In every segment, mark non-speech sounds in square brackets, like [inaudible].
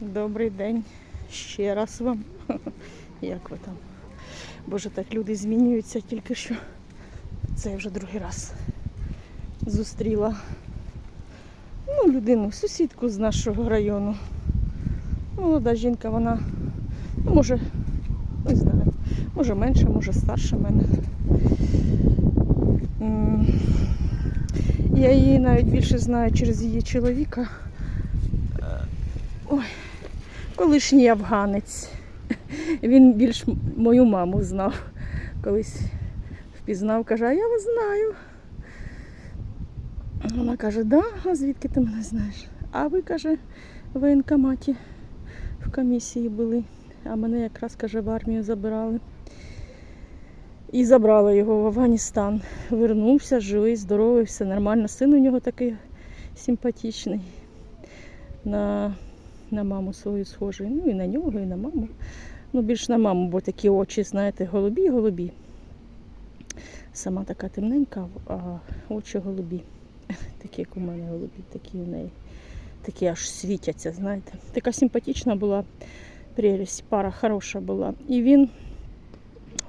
Добрий день ще раз вам. [laughs] Як ви там? Боже, так люди змінюються тільки що. Це я вже другий раз зустріла ну, людину, сусідку з нашого району. Молода жінка, вона, ну, може, не знаю, може менше, може старше мене. Я її навіть більше знаю через її чоловіка. Ой, колишній афганець. Він більш мою маму знав. Колись впізнав, каже, а я вас знаю. Вона каже, да, а звідки ти мене знаєш? А ви, каже, в воєнкоматі в комісії були, а мене якраз, каже, в армію забирали. І забрали його в Афганістан. Вернувся, живий, здоровий, все нормально. Син у нього такий симпатичний. На, на маму свою схожий. Ну і на нього, і на маму. Ну, більш на маму, бо такі очі, знаєте, голубі, голубі. Сама така темненька, а очі голубі. [laughs] Такі, як у мене голубі, такі у неї. Такі аж світяться, знаєте. Така симпатична була прелість, пара хороша була. І він,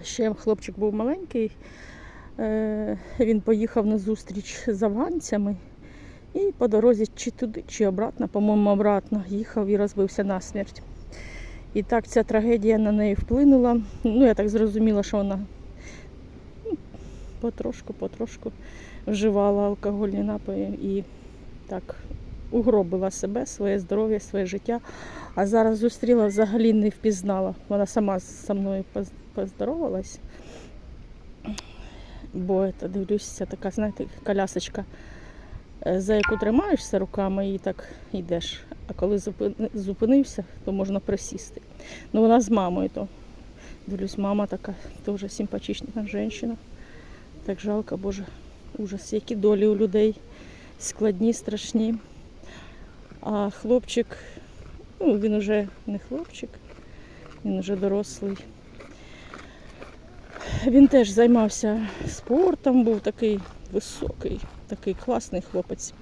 ще хлопчик був маленький, е, він поїхав на зустріч з афганцями. І по дорозі чи туди, чи обратно, по-моєму, обратно їхав і розбився насмерть. І так ця трагедія на неї вплинула. Ну, я так зрозуміла, що вона ну, потрошку, потрошку вживала алкогольні напої і так угробила себе, своє здоров'я, своє життя. А зараз зустріла, взагалі не впізнала. Вона сама зі мною поздоровалась. Бо це, дивлюся, така, знаєте, колясочка, за яку тримаєшся руками і так йдеш. А коли зупинився, то можна присісти. Ну вона з мамою то. Дивлюсь, мама така теж симпатична жінка. Так жалко, Боже, ужас, які долі у людей складні, страшні. А хлопчик, ну він уже не хлопчик, він уже дорослий. Він теж займався спортом, був такий високий, такий класний хлопець,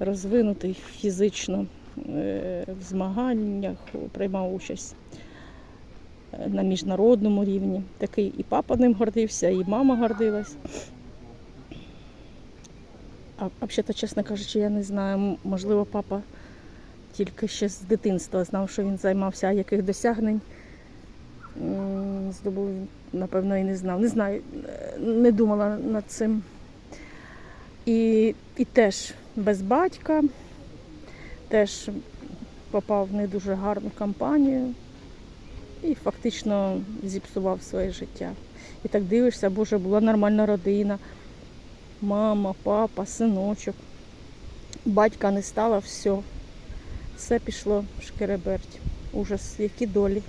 розвинутий фізично е, в змаганнях, приймав участь е, на міжнародному рівні. Такий і папа ним гордився, і мама гордилась. А взагалі, чесно кажучи, я не знаю, можливо, папа тільки ще з дитинства знав, що він займався, а яких досягнень здобув, напевно, і не знав. Не знаю, е, не думала над цим. І, і теж без батька, теж попав в не дуже гарну компанію і фактично зіпсував своє життя. І так дивишся, боже, була нормальна родина, мама, папа, синочок. Батька не стало, все. Все пішло в шкереберть. Ужас, які долі.